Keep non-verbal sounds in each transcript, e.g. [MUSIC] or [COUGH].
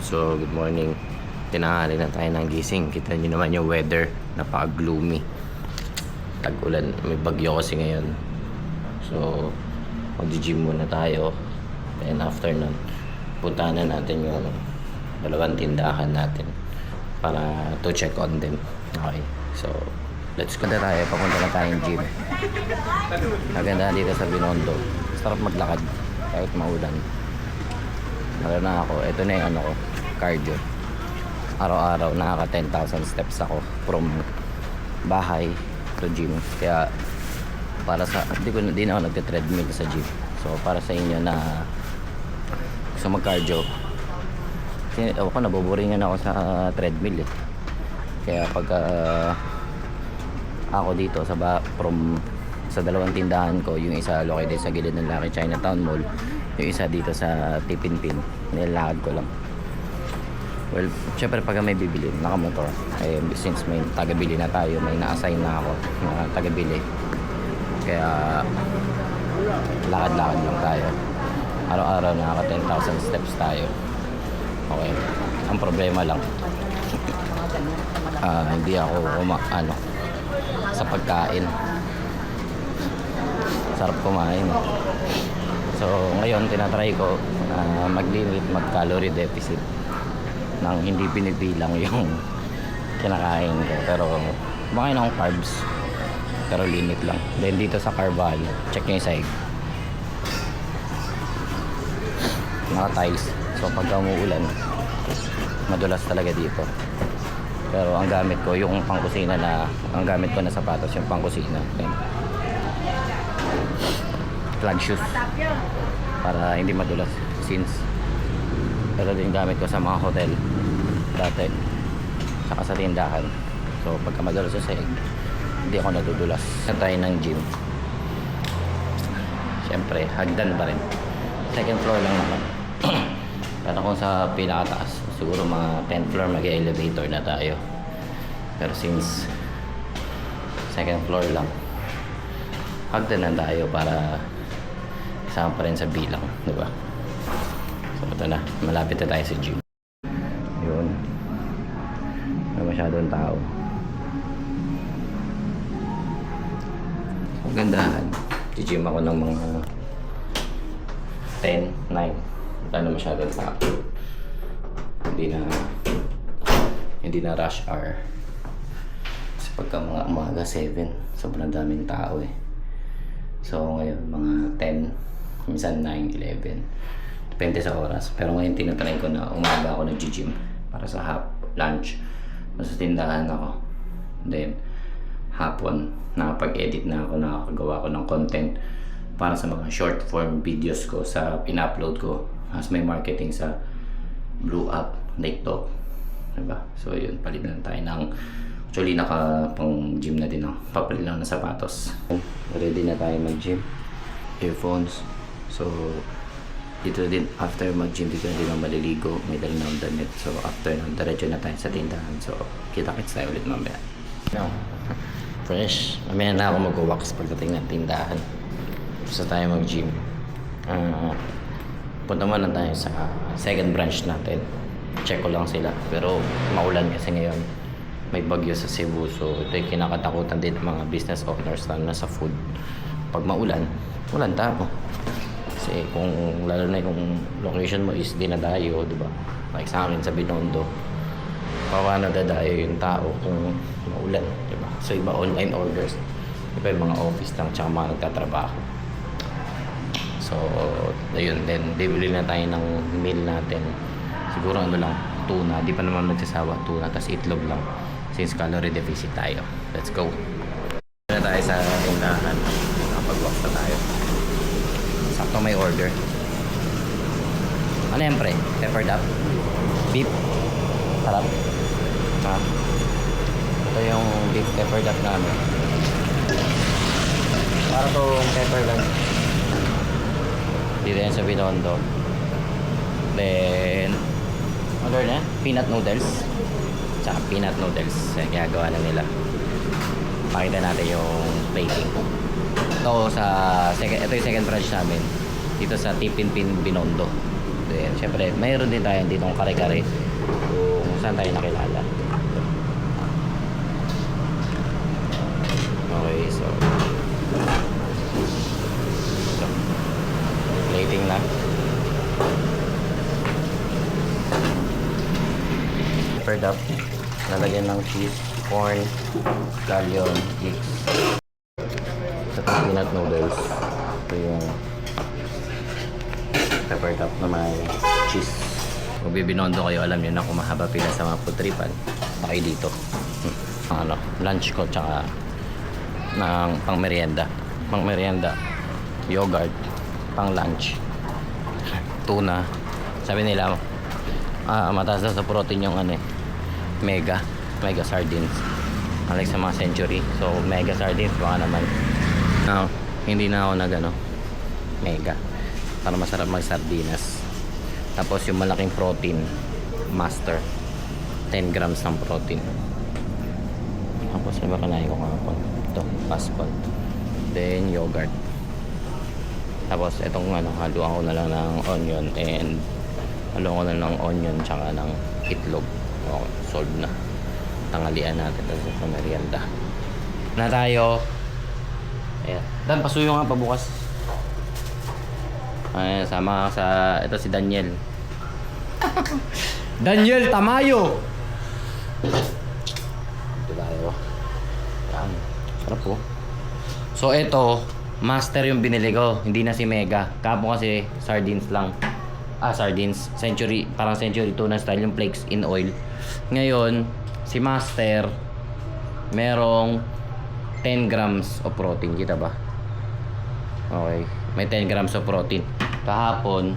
So, good morning. Tinahali na tayo ng gising. Kita nyo naman yung weather. Napaka-gloomy. Tag-ulan. May bagyo kasi ngayon. So, mag-gym muna tayo. And after nun, puntahan na natin yung dalawang tindahan natin para to check on them. Okay. So, let's go na tayo. Papunta na tayong gym. Maganda dito sa Binondo. Sarap maglakad kahit maulan. Meron na ako. Ito na yung ano ko, cardio. Araw-araw nakaka 10,000 steps ako from bahay to gym. Kaya para sa hindi ko na ako nagte-treadmill sa gym. So para sa inyo na gusto mag-cardio. Kasi ako naboboringan ako sa treadmill eh. Kaya pag ah, ako dito sa ba, from sa dalawang tindahan ko, yung isa located sa gilid ng Lucky Chinatown Mall, yung isa dito sa Tipinpin, nilalakad ko lang. Well, syempre pag may bibili, nakamotor, eh, since may taga-bili na tayo, may na-assign na ako na taga-bili. Kaya, lakad-lakad lang tayo. Araw-araw nakaka 10,000 steps tayo. Okay. Ang problema lang, [LAUGHS] ah, hindi ako uma, ano, sa pagkain. Sarap kumain. So, ngayon, tinatry ko na mag-limit, mag-calorie deficit nang hindi pinipilang yung [LAUGHS] kinakain ko. Pero, kumakain akong carbs. Pero limit lang. Then dito sa Carval, check nyo yung sahig. Naka-tiles. So, pagka umuulan, madulas talaga dito. Pero ang gamit ko, yung pangkusina na, ang gamit ko na sapatos, yung pangkusina. Ayan. Flag shoes. Para hindi madulas. Since, pero din gamit ko sa mga hotel. Dati. Saka sa tindahan. So, pagka madulas sa sahig, hindi ako nadudulas. Na tayo ng gym. Siyempre, hagdan pa rin. Second floor lang naman. [CLEARS THROAT] Pero kung sa pinakataas, siguro mga 10th floor mag-elevator na tayo. Pero since second floor lang, hagdan na tayo para kasama pa rin sa bilang, di ba? So ito na, malapit na tayo sa gym. Yun. Wala masyadong tao. Gandahan. Gym ako ng mga 10, 9. Wala na masyadong tao. Hindi na hindi na rush hour. Kasi pagka mga umaga 7, sobrang daming tao eh. So ngayon, mga 10, minsan 9, 11. Depende sa oras. Pero ngayon tinatry ko na umaga ako nag-gym para sa hap, lunch. Nasa tindahan ako. Then, hapon, nakapag-edit na ako, nakakagawa ko ng content para sa mga short form videos ko sa in-upload ko as may marketing sa Blue App, TikTok. Diba? So yun, palit na tayo ng actually naka pang gym na din ako. Papalit lang ng sapatos. Ready na tayo mag-gym. Earphones. So dito din after mag-gym dito din ako maliligo. May dali na akong damit. So after nun, diretso na tayo sa tindahan. So kita-kits tayo ulit mamaya. No. Fresh. Mamaya na ako mag-wax pagdating ng tindahan. Gusto tayo mag-gym. Ah, punta muna tayo sa second branch natin. Check ko lang sila. Pero maulan kasi ngayon. May bagyo sa Cebu. So ito yung kinakatakutan din ng mga business owners na nasa food. Pag maulan, walang tao. Kasi kung lalo na yung location mo is dinadayo, di ba? Like sa akin sa Binondo, paano dadayo yung tao kung maulan, di ba? So iba online orders. Iba yung mga office lang tsaka mga nagtatrabaho. So, ayun, then bibili na tayo ng meal natin. Siguro ano lang, tuna. Di pa naman nagsasawa tuna, tas itlog lang. Since calorie deficit tayo. Let's go. Na tayo sa tindahan. Sakto may order. Ano yan pre? Peppered up? Beef? Sarap? Ha? Ito yung beef peppered up namin. Para tong pepper lang. Dito yan sa Binondo. Then, order na? Peanut noodles. Tsaka peanut noodles. Yan, ginagawa na nila. Pakita natin yung plating. Ito sa second, ito yung second branch namin. Dito sa Tipinpin Binondo. Then, syempre, mayroon din tayo ditong kare-kare kung saan tayo nakilala. Okay, so ito. Plating na. Peppered up. Lalagyan ng cheese, corn, scallion. Ito yung peanut noodles. Ito yung peppered up na may cheese. Kung bibinondo kayo, alam nyo na kung mahaba pila sa mga food tripan, kayo dito. Hmm. Ano, lunch ko tsaka ng pang merienda. Pang merienda, yogurt, pang lunch, [LAUGHS] tuna. Sabi nila, ah, mataas daw sa protein yung ano eh, mega, mega sardines. Unlike sa mga century. So, mega sardines, baka naman. No, hindi na ako nag ano, mega. Para masarap mag sardinas. Tapos yung malaking protein, master. 10 grams ng protein. Tapos ano ba kanain ko kahapon? Ito, passport. Then yogurt. Tapos itong ano, haluan ko na lang ng onion and haluan ko na lang ng onion tsaka ng itlog. Okay, solved na. Tangalian natin tapos sa merienda. Na tayo. Ayan. Dan, pasuyo nga pabukas. Ayan, sama ka sa... Ito si Daniel. [LAUGHS] Daniel Tamayo! Ito tayo. Ayan. Sarap po. So, ito, master yung binili ko. Hindi na si Mega. Kapo kasi sardines lang. Ah, sardines. Century, parang century tuna style yung flakes in oil. Ngayon, si Master, merong 10 grams of protein. Kita ba? Okay. May 10 grams of protein. Kahapon,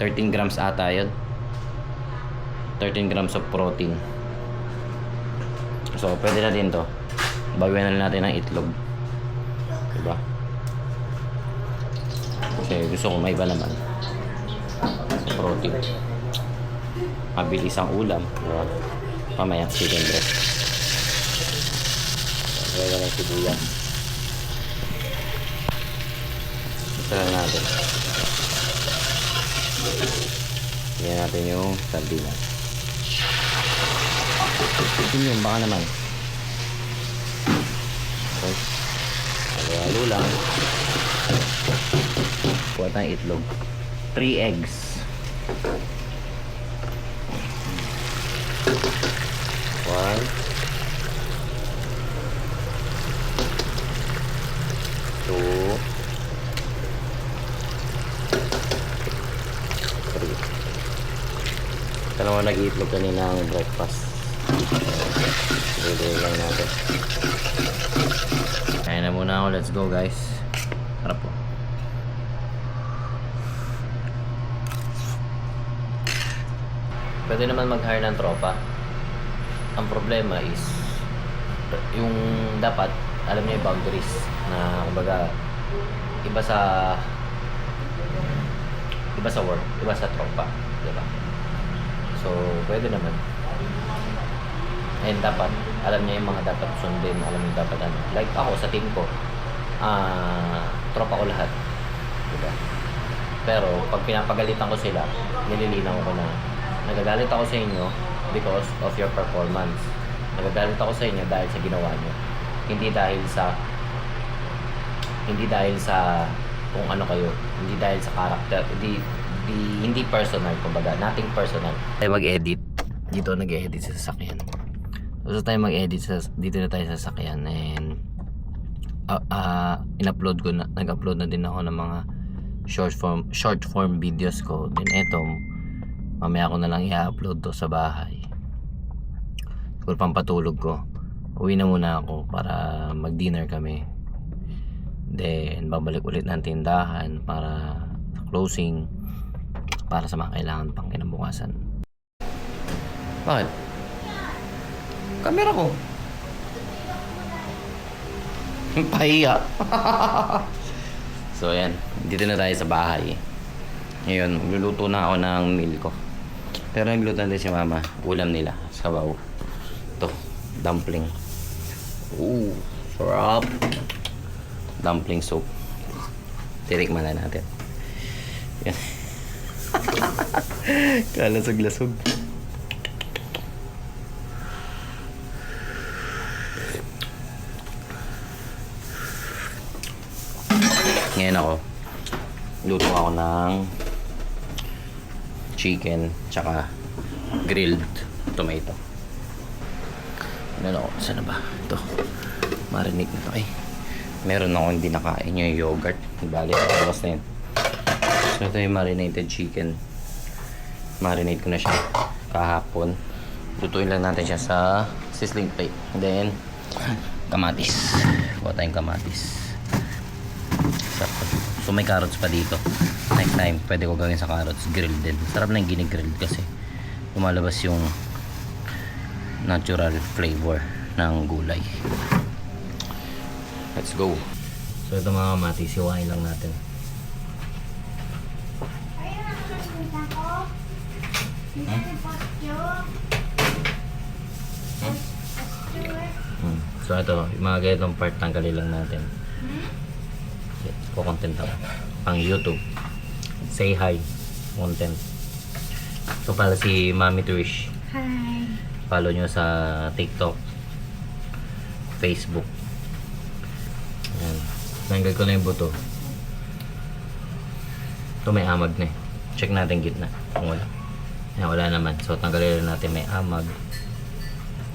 13 grams ata yun. 13 grams of protein. So, pwede na din to. Bawian na natin ng itlog. Diba? Kasi gusto ko may iba naman. Protein. Mabilis ang ulam. Diba? Mamaya, chicken breast. Kaya ng sibuyas. Lang natin. Tingnan natin yung sardinas. Yun yun, baka naman. Okay. Halo-halo lang. Kuha tayong itlog. 3 eggs. One. Dalawa nag-iitlog kanina ang breakfast. Dili lang natin. Kaya na muna ako. Let's go guys. Harap po. Pwede naman mag-hire ng tropa. Ang problema is yung dapat alam niya yung boundaries na kumbaga iba sa iba sa work, iba sa tropa, di ba? So, pwede naman. And dapat, alam niya yung mga dapat sundin, alam niya dapat ano. Like ako sa team ko, ah, tropa ko lahat. Diba? Pero, pag pinapagalitan ko sila, nililinaw ko na, nagagalit ako sa inyo because of your performance. Nagagalit ako sa inyo dahil sa ginawa nyo. Hindi dahil sa, hindi dahil sa kung ano kayo, hindi dahil sa character, hindi, hindi, hindi personal, kumbaga, nothing personal. Tayo mag-edit. Dito nag-edit sa sasakyan. Gusto tayo mag-edit sa dito na tayo sa sasakyan and uh, uh, in-upload ko na nag-upload na din ako ng mga short form short form videos ko. Then eto mamaya ko na lang i-upload to sa bahay. Siguro pampatulog ko. Uwi na muna ako para mag-dinner kami. Then babalik ulit ng tindahan para closing para sa mga kailangan pang kinabukasan. Bakit? Kamera ko. Pahiya. [LAUGHS] so, ayan. Dito na tayo sa bahay. Ngayon, magluluto na ako ng meal ko. Pero nagluto na din si mama. Ulam nila. Sabaw. Ito. Dumpling. Ooh. Sarap. Dumpling soup. Titikman na natin. Yan. Kalasog-lasog. Ngayon ako, luto ako ng chicken tsaka grilled tomato. Ano ako, saan na ba? Ito. Marinig na to eh. Meron ako hindi nakain yung yogurt. Bali, tapos na yun. So ito yung marinated chicken. Marinate ko na siya kahapon. Lutuin lang natin siya sa sizzling plate. And then, kamatis. Kuha tayong kamatis. Sarap. So may carrots pa dito. Next time, pwede ko gawin sa carrots. Grilled din. Sarap na yung ginigrilled kasi lumalabas yung natural flavor ng gulay. Let's go. So ito mga kamatis, siwain lang natin. Hindi si Pasyo. Pasyo eh. Mm. So ito, yung mga ganitong part tanggalin lang natin. Kukontent ako. Pang YouTube. Say hi. Content. So pala si Mami Trish. Hi. Follow nyo sa TikTok. Facebook. Ayan. Tanggal ko na yung buto. Ito may amag na eh. Check natin gitna. Kung wala. Ayan, wala naman. So tanggalin natin may amag.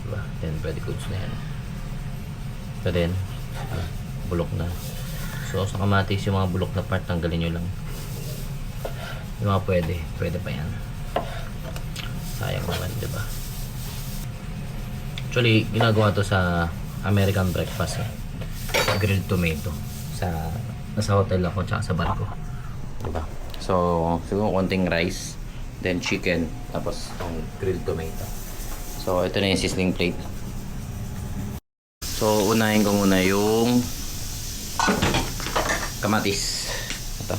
Diba? Then pwede goods na yan. So then, ah, bulok na. So sa kamatis yung mga bulok na part tanggalin nyo lang. Yung mga pwede. Pwede pa yan. Sayang naman, ba? Actually, ginagawa to sa American breakfast eh. Grilled tomato. Sa, nasa hotel ako, tsaka sa barko. Diba? So, siguro konting rice, then chicken, tapos ang grilled tomato. So, ito na yung sizzling plate. So, unahin ko muna yung kamatis. Ito.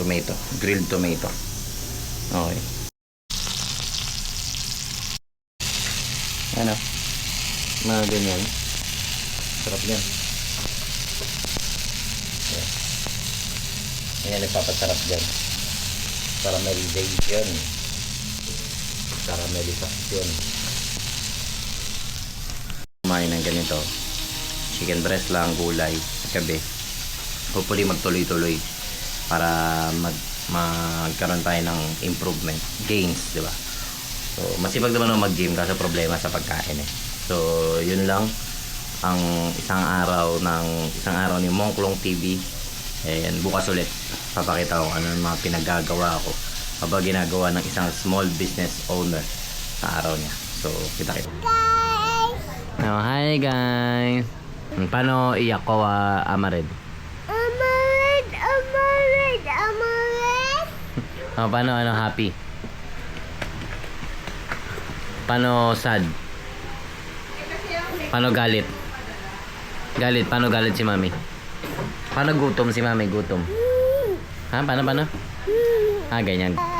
Tomato. Grilled tomato. Okay. Ano? Mga ganyan. Sarap yan. Ayan. Nagpapasarap dyan. Caramelization. Caramelization. Kumain ng ganito. Chicken breast lang, gulay, gabi. Hopefully magtuloy-tuloy para mag magkaroon tayo ng improvement, gains, di ba? So, masipag naman ako mag-gym kaso problema sa pagkain eh. So, yun lang ang isang araw ng isang araw ni Mongklong TV. And bukas ulit papakita ko ano yung mga pinagagawa ko habang ginagawa ng isang small business owner sa araw niya. So, kita-kita. Guys! Oh, hi guys! Paano iyak ko uh, Amared? Amarid! Amarid! Amarid! [LAUGHS] Oh, paano ano happy? Paano sad? Paano galit? Galit, paano galit si mami? Paano gutom si mami? Gutom. Ha? Paano, paano? Ah, ganyan.